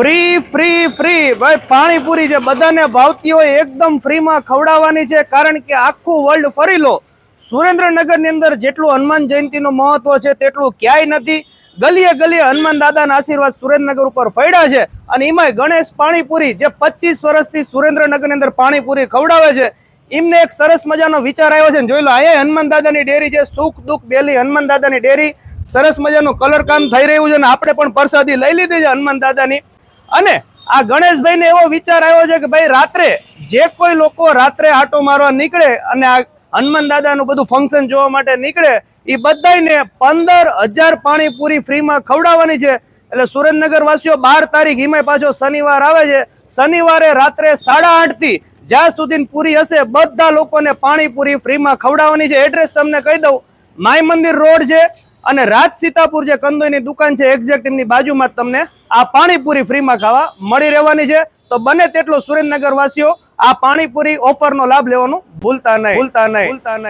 Free free free ભાઈ, પાણીપુરી જે બધાને ભાવતી હોય એકદમ ફ્રીમાં ખવડાવવાની છે. કારણ કે આખું વર્લ્ડ ફરી લો. સુરેન્દ્રનગરની અંદર જેટલું હનુમાન જયંતિનું મહત્વ છે, તેટલું ક્યાંય નથી. ગલીએ ગલીએ હનુમાન દાદાના આશીર્વાદ સુરેન્દ્રનગર ઉપર ફળ્યા છે. અને એમાંય ગણેશ પાણીપુરી, જે પચીસ વર્ષથી સુરેન્દ્રનગરની અંદર પાણીપુરી ખવડાવે છે. એમને એક સરસ મજાનો વિચાર આવ્યો છે જોઈ લો, અહીંયા હનુમાન દાદાની ડેરી છે. સુખ, દુઃખ, બેલી હનુમાન દાદાની ડેરી. સરસ મજાનું કલર કામ થઈ રહ્યું છે અને આપણે પણ પ્રસાદી લઈ લીધી છે હનુમાન દાદાની. અને આ ગણેશભાઈને એવો વિચાર આવ્યો છે કે ભાઈ રાત્રે જે કોઈ લોકો રાત્રે આટો મારવા નીકળે અને આ હનુમાન દાદાનું બધું ફંક્શન જોવા માટે નીકળે એ બધાને પંદર હજાર પાણીપુરી ફ્રીમાં ખવડાવવાની છે. એટલે સુરેન્દ્રનગર વાસીઓ બાર તારીખ હિમાય પાછો શનિવાર આવે છે. શનિવારે રાત્રે સાડા આઠથી જ્યાં સુધી પૂરી હશે, બધા લોકોને પાણીપુરી ફ્રીમાં ખવડાવવાની છે. એડ્રેસ તમને કહી દઉં. માય મંદિર રોડ છે. અને રાજ સીતાપુર જે કંદોઈની દુકાન છે એક્ઝેક્ટ એમની બાજુમાં તમને આ પાણીપુરી ફ્રીમાં ખાવા મળી રહેવાની છે. તો બને તેટલો સુરેન્દ્રનગર વાસીઓ આ પાણીપુરી ઓફરનો લાભ લેવાનું ભૂલતા નહીં. ભૂલતા નહીં. ભૂલતા નહીં.